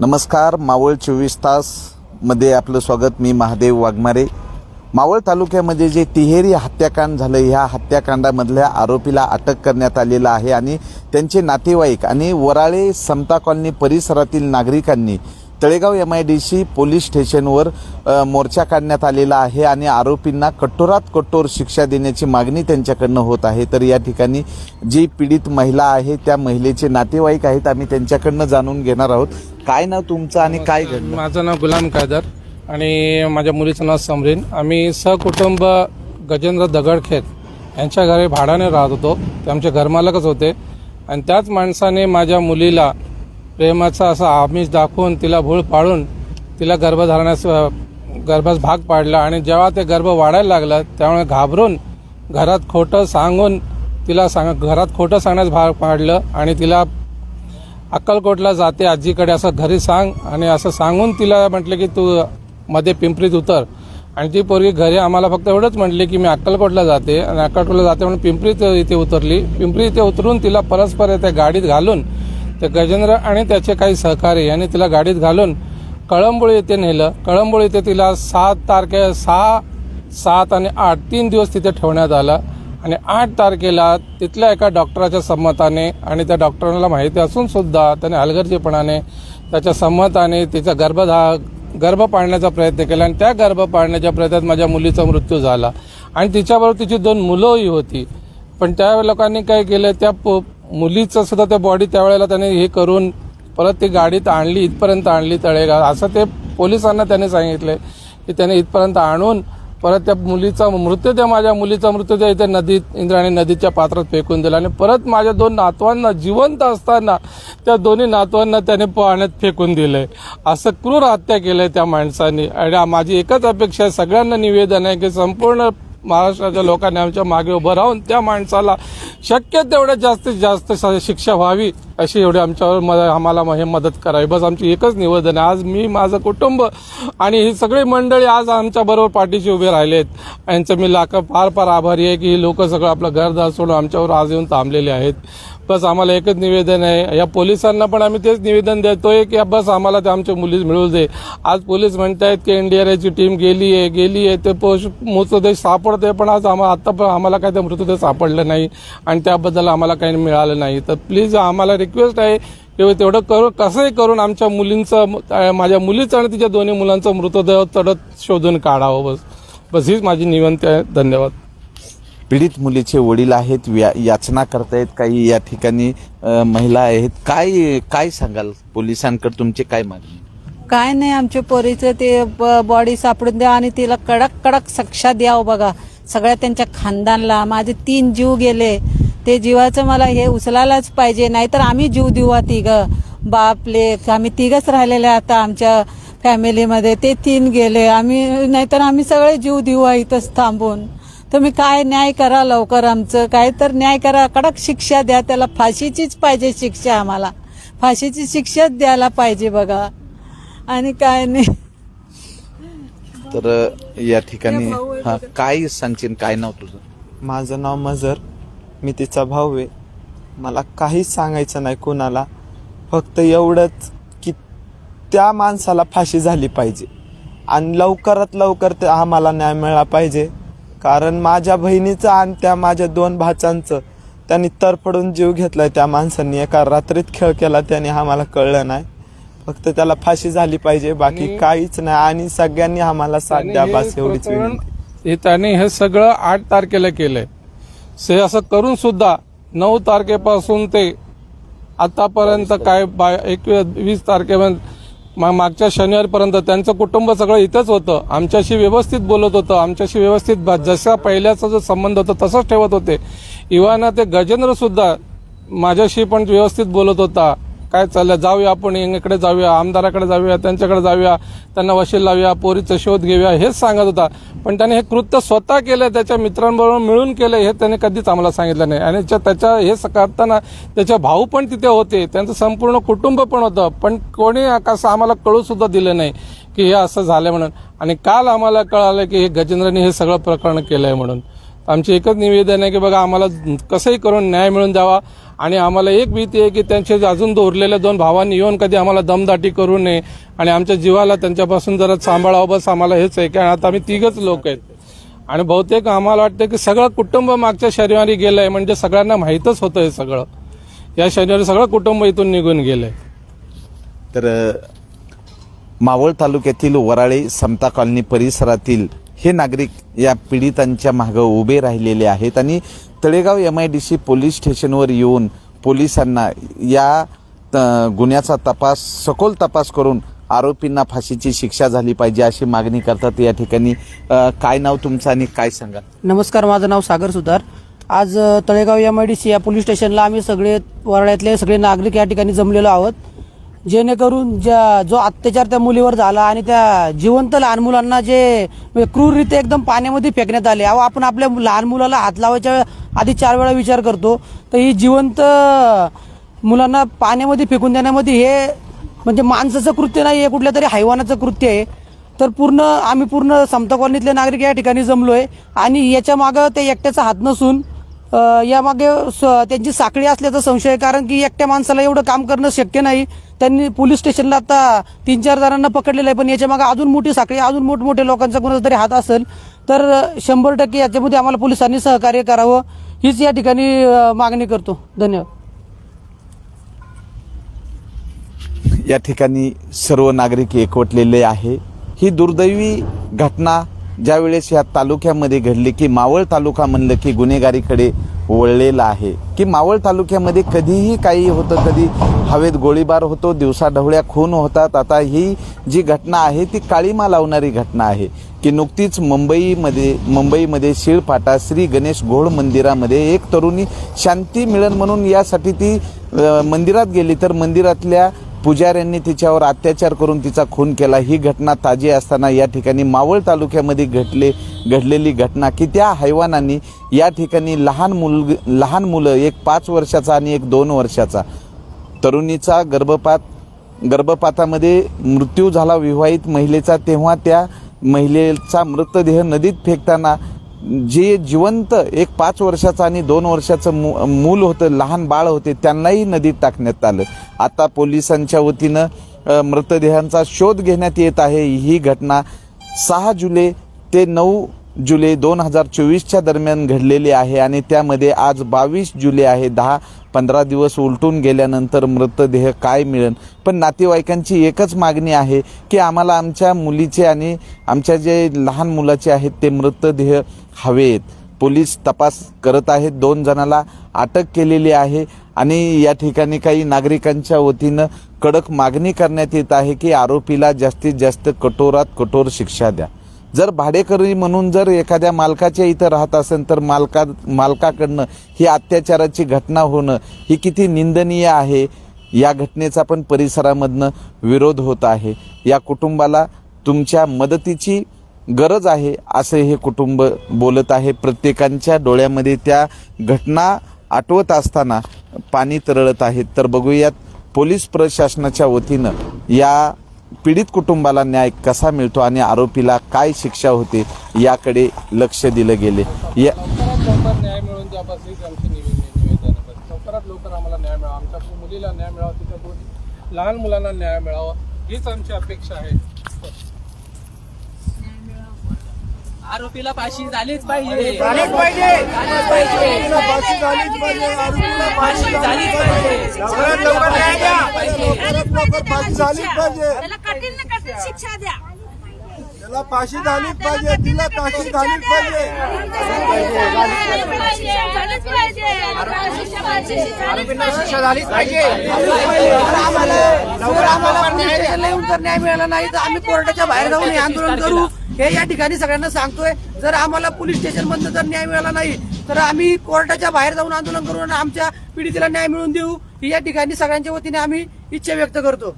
नमस्कार मावळ चोवीस तासमध्ये आपलं स्वागत मी महादेव वाघमारे. मावळ तालुक्यामध्ये जे तिहेरी हत्याकांड झालं ह्या हत्याकांडामधल्या आरोपीला अटक करण्यात आलेला आहे आणि त्यांचे नातेवाईक आणि वराळे समता कॉलनी परिसरातील नागरिकांनी Talegaon M I D C police स्टेशनवर मोर्चा काढण्यात आलेला आहे आणि आरोपींना कठोरात कठोर शिक्षा देण्याची मागणी त्यांच्याकडनं होत आहे. तर या ठिकाणी जी पीडित महिला आहे त्या महिलेचे नातेवाईक आहेत आम्ही त्यांच्याकडनं जाणून घेणार आहोत. काय नाव तुमचं आणि काय घडलं? माझं नाव गुलाम कादर आणि माझ्या मुलीचं नाव समरीन. आम्ही सहकुटुंब गजेंद्र दगडखेत यांच्या घरी भाड्याने राहत होतो. ते आमचे घरमालकच होते. आणि त्याच माणसाने माझ्या मुलीला प्रेमाचा असा आमिष दाखवून तिला भूळ पाडून तिला गर्भधारणास गर्भास भाग पाडला आणि जेव्हा ते गर्भ वाढायला लागला त्यामुळे घाबरून घरात खोटं सांगून तिला सांग घरात खोटं सांगण्यास भाग पाडलं आणि तिला अक्कलकोटला जाते आजीकडे असं घरी सांग आणि असं सांगून तिला म्हटलं की तू मध्ये पिंपरीत उतर. आणि ती पोरगी घरी आम्हाला फक्त एवढंच म्हटली की मी अक्कलकोटला जाते आणि अक्कलकोटला जाते म्हणून पिंपरीत इथे उतरली. पिंपरी इथे उतरून तिला परस्पर त्या गाडीत घालून ते गजेंद्र आणि त्याचे काही सहकारी यांनी तिला गाडीत घालून कळंबोळी येथे नेलं. कळंबोळी येथे तिला सात तारखे सहा सात आणि आठ तीन दिवस तिथे ठेवण्यात आलं. आणि आठ तारखेला तिथल्या एका डॉक्टराच्या संमताने आणि त्या डॉक्टरांना माहिती असून सुद्धा त्याने हलगर्जीपणाने त्याच्या संमताने तिचा गर्भधा गर्भ पाळण्याचा प्रयत्न केला आणि त्या गर्भ पाळण्याच्या प्रयत्नात माझ्या मुलीचा मृत्यू झाला. आणि तिच्याबरोबर तिची दोन मुलंही होती. पण त्या लोकांनी काय केलं त्या पो- मुलीचं सुद्धा त्या बॉडी त्यावेळेला त्याने हे करून परत ती गाडीत आणली इथपर्यंत आणली तळेगाव. असं ते पोलिसांना त्याने सांगितले की त्याने इथपर्यंत आणून परत त्या मुलीचा मृतदेह माझ्या मुलीचा मृतदेह इथे नदीत इंद्राणी नदीच्या पात्रात फेकून दिला आणि परत माझ्या दोन नातवांना जिवंत असताना त्या दोन्ही नातवांना त्याने पाण्यात फेकून दिले. असं क्रूर हत्या केलंय त्या माणसाने. आणि माझी एकच अपेक्षा आहे सगळ्यांना निवेदन आहे की संपूर्ण महाराष्ट्राच्या लोकांनी आमच्या मागे उभं राहून त्या माणसाला शक्य तेवढ्या जास्तीत जास्त शिक्षा व्हावी अशी एवढी आमच्यावर मद- आम्हाला हे मदत करावी. बस आमची एकच निवेदन आहे. आज मी माझं कुटुंब आणि ही सगळी मंडळी आज आमच्याबरोबर पाठीशी उभे राहिले आहेत यांचं मी लाख फार फार आभारी आहे की ही लोक सगळं आपलं घरदार सोडून आमच्यावर आज येऊन थांबलेले आहेत. बस आम्हाला एकच निवेदन आहे. या पोलिसांना पण आम्ही तेच निवेदन देतोय की बस आम्हाला ते आमचे मुली मिळू दे. आज पोलीस म्हणतायत की एनडीआरएची टीम गेली आहे गेली आहे. ते पोष मृतदेह सापडते पण आज आम्हाला आता पण आम्हाला काय ते मृतदेह सापडलं नाही आणि त्याबद्दल आम्हाला काही मिळालं नाही. तर प्लीज आम्हाला रिक्वेस्ट आहे की तेवढं करू कसंही करून आमच्या मुलींचं माझ्या मुलीचं आणि तिच्या दोन्ही मुलांचं मृतदेह तडत शोधून काढावं. बस बस हीच माझी निवंती आहे. धन्यवाद. पीडित मुलीचे वडील आहेत व्या- याचना करतायत काही या ठिकाणी महिला आहेत. काय काय सांगाल? पोलिसांकडे तुमचे काय मागणी? काय नाही आमच्या पोरीचं ते बॉडी सापडून द्या आणि तिला कडक कडक शिक्षा द्यावं बघा. सगळ्या त्यांच्या खानदानला. माझे तीन जीव गेले. ते जीवाचं मला हे उचलायलाच पाहिजे. नाहीतर आम्ही जीव देऊ तिघ. बापले आम्ही तिघच राहिलेले आता आमच्या फॅमिलीमध्ये ते तीन गेले. आम्ही नाहीतर आम्ही सगळे जीव देऊ इथंच थांबून. तुम्ही काय न्याय करा लवकर आमचं. काय तर न्याय करा. कडक शिक्षा द्या. त्याला फाशीचीच पाहिजे शिक्षा आम्हाला. फाशीची शिक्षाच द्यायला पाहिजे बघा. आणि काय नाही. तर या ठिकाणी हा काय सांगशील? काय नाव तुझं? माझं नाव मजर. मी तिचा भाऊ आहे. मला काहीच सांगायचं नाही कोणाला. फक्त एवढंच की त्या माणसाला फाशी झाली पाहिजे. आणि लवकरात लवकर ते आम्हाला न्याय मिळाला पाहिजे. कारण माझ्या बहिणीचं आणि त्या माझ्या दोन भाचांचं त्यांनी तरफडून जीव घेतलाय त्या माणसांनी. एका रात्रीत खेळ केला त्याने आम्हाला कळलं नाही. फक्त त्याला फाशी झाली पाहिजे बाकी काहीच नाही. आणि सगळ्यांनी आम्हाला साथ द्या बस एवढीच हे त्याने हे सगळं आठ तारखेला केलंय. से असं करून सुद्धा नऊ तारखेपासून ते आतापर्यंत काय एकवीस वीस तारखेपर्यंत मा- मागच्या शनिवारपर्यंत त्यांचं कुटुंब सगळं इथंच होतं. आमच्याशी व्यवस्थित बोलत होतं. आमच्याशी व्यवस्थित जसा पहिल्याचा जो संबंध होता तसंच ठेवत होते. इव्हाना ते गजेंद्र सुद्धा माझ्याशी पण व्यवस्थित बोलत होता. काय चाललं जाऊया आपण इकडे जाऊया आमदाराकडे जाऊया त्यांच्याकडे जाऊया त्यांना वशील लावूया पोरीचा शोध घेऊया हेच सांगत होता. पण त्याने हे कृत्य स्वतः केलं त्याच्या मित्रांबरोबर मिळून केलं हे त्याने कधीच आम्हाला सांगितलं नाही. आणि त्या- त्याच्या हे स- करताना त्याचे भाऊ पण तिथे होते त्यांचं संपूर्ण कुटुंब पण होतं पण कोणी कसं आम्हाला कळूसुद्धा दिलं नाही की हे असं झालं म्हणून. आणि काल आम्हाला कळालं की हे गजेंद्रने हे सगळं प्रकरण केलं आहे म्हणून. आमचे एकच निवेदन आहे की बघा आम्हाला कसंही करून न्याय मिळून द्यावा आणि आम्हाला एक भीती आहे की त्यांचे जे अजून दोरलेल्या दोन भावांनी येऊन कधी आम्हाला दमदाटी करू नये आणि आमच्या जीवाला त्यांच्यापासून जरा सांभाळावं. बस आम्हाला हेच आहे कारण आता आम्ही तिघच लोक आहेत. आणि बहुतेक आम्हाला वाटतं की सगळं कुटुंब मागच्या शनिवारी आहे म्हणजे सगळ्यांना माहीतच होतं हे सगळं. या शनिवारी सगळं कुटुंब इथून निघून गेलंय. तर मावळ तालुक्यातील वराळे समता कॉलनी परिसरातील हे नागरिक या पीडितांच्या मागं उभे राहिलेले आहेत आणि Talegaon M I D C police स्टेशनवर येऊन पोलिसांना या गुन्ह्याचा तपास सखोल तपास करून आरोपींना फाशीची शिक्षा झाली पाहिजे अशी मागणी करतात या ठिकाणी. काय नाव तुमचं आणि काय सांगा? नमस्कार माझं नाव सागर सुतार. आज Talegaon M I D C या पोलीस स्टेशनला आम्ही सगळे वराड्यातले सगळे नागरिक या ठिकाणी जमलेलो आहोत. जेणेकरून ज्या जो अत्याचार त्या मुलीवर झाला आणि त्या जिवंत लहान मुलांना जे म्हणजे क्रूररीत्या एकदम पाण्यामध्ये फेकण्यात आले. अहो आपण आपल्या लहान मुलाला हात लावायच्या आधी चार वेळा विचार करतो. तर ही जिवंत मुलांना पाण्यामध्ये फेकून देण्यामध्ये हे म्हणजे माणसाचं कृत्य नाही आहे कुठल्या तरी हैवानाचं कृत्य आहे. तर पूर्ण आम्ही पूर्ण समता कॉलनीतले नागरिक या ठिकाणी जमलो आहे आणि याच्या मागं ते एकट्याचा हात नसून यामागे स- त्यांची साखळी असल्याचा संशय आहे कारण की एकट्या माणसाला एवढं काम करणं शक्य नाही. त्यांनी पोलीस स्टेशनला आता तीन चार जणांना पकडलेलं आहे पण याच्या मागे अजून मोठी साखळी अजून मोठमोठ्या लोकांचा कोणाचा तरी हात असेल तर शंभर टक्के याच्यामध्ये आम्हाला पोलिसांनी सहकार्य करावं. हीच या ठिकाणी मागणी करतो. धन्यवाद. या ठिकाणी सर्व नागरिक एकवटलेले आहे. ही दुर्दैवी घटना ज्यावेळेस ह्या तालुक्यामध्ये घडली की मावळ तालुका म्हणलं की गुन्हेगारीकडे वळलेला आहे. की मावळ तालुक्यामध्ये कधीही काही होतं कधी हवेत गोळीबार होतो दिवसाढवळ्या खून होतात. आता ही जी घटना आहे ती काळीमा लावणारी घटना आहे. की नुकतीच मुंबईमध्ये मुंबईमध्ये शिळपाटा श्री गणेश घोड मंदिरामध्ये एक तरुणी शांती मिळन म्हणून यासाठी ती मंदिरात गेली. तर मंदिरातल्या पुजाऱ्यांनी तिच्यावर अत्याचार करून तिचा खून केला. ही घटना ताजी असताना या ठिकाणी मावळ तालुक्यामध्ये घडले घडलेली घटना की त्या हैवानांनी या ठिकाणी लहान मुल लहान मुलं एक पाच वर्षाचा आणि एक दोन वर्षाचा. तरुणीचा गर्भपात गर्भपातामध्ये मृत्यू झाला. विवाहित महिलेचा तेव्हा त्या महिलेचा मृतदेह नदीत फेकताना जे जिवंत एक पाच वर्षाचं आणि दोन वर्षाचं मू मूल होतं लहान बाळ होते त्यांनाही नदीत टाकण्यात आलं. आता पोलिसांच्या वतीनं मृतदेहांचा शोध घेण्यात येत आहे. ही घटना सहा जुलै ते नऊ जुलै दोन हजार चोवीसच्या दरम्यान घडलेली आहे आणि त्यामध्ये आज बावीस जुलै आहे दहा पंधरा दिवस उलटून गेल्यानंतर मृतदेह काय मिळेल? पण नातेवाईकांची एकच मागणी आहे की आम्हाला आमच्या मुलीचे आणि आमच्या जे लहान मुलाचे आहेत ते मृतदेह हवेत. पोलीस तपास करत आहेत. दोन जणाला अटक केलेली आहे आणि या ठिकाणी काही नागरिकांच्या वतीनं कडक मागणी करण्यात येत आहे की आरोपीला जास्तीत जास्त कठोरात कठोर शिक्षा द्या. जर भाडेकरी म्हणून जर एखाद्या मालकाच्या इथं राहत असेल तर मालका मालकाकडनं ही अत्याचाराची घटना होणं ही किती निंदनीय आहे? या घटनेचा पण परिसरामधनं विरोध होत आहे. या कुटुंबाला तुमच्या मदतीची गरज आहे असे हे कुटुंब बोलत आहे. प्रत्येकांच्या डोळ्यामध्ये त्या घटना आठवत असताना पाणी तरळत आहेत. तर बघूयात पोलीस प्रशासनाच्या वतीनं या पीडित कुटुंबाला न्याय कसा मिळतो आणि आरोपीला काय शिक्षा होते याकडे लक्ष दिलं गेले. या न्याय मुलीला मिळावा तिच्या लहान मुलांना न्याय मिळावा. हीच आमची अपेक्षा आहे. आरोपीला फाशी झालीच पाहिजे. झालीच पाहिजे. झालीच पाहिजे. फाशी झालीच पाहिजे. फाशी झालीच पाहिजे. लवकरात लवकर न्याय द्या. फाशी झालीच पाहिजे. कठीण कठीण शिक्षा. द्या. त्याला फाशी झालीच पाहिजे तिला फाशी झालीच पाहिजे. शिक्षा झालीच आम्हाला न्याय मिळाला नाही तर आम्ही कोर्टाच्या बाहेर जाऊन हे आंदोलन करू. हे या ठिकाणी सगळ्यांना सांगतोय. जर आम्हाला पोलीस स्टेशन मधनं जर न्याय मिळाला नाही तर आम्ही कोर्टाच्या बाहेर जाऊन आंदोलन करू आणि आमच्या पीडितेला न्याय मिळवून देऊ. ही या ठिकाणी सगळ्यांच्या वतीने आम्ही इच्छा व्यक्त करतो.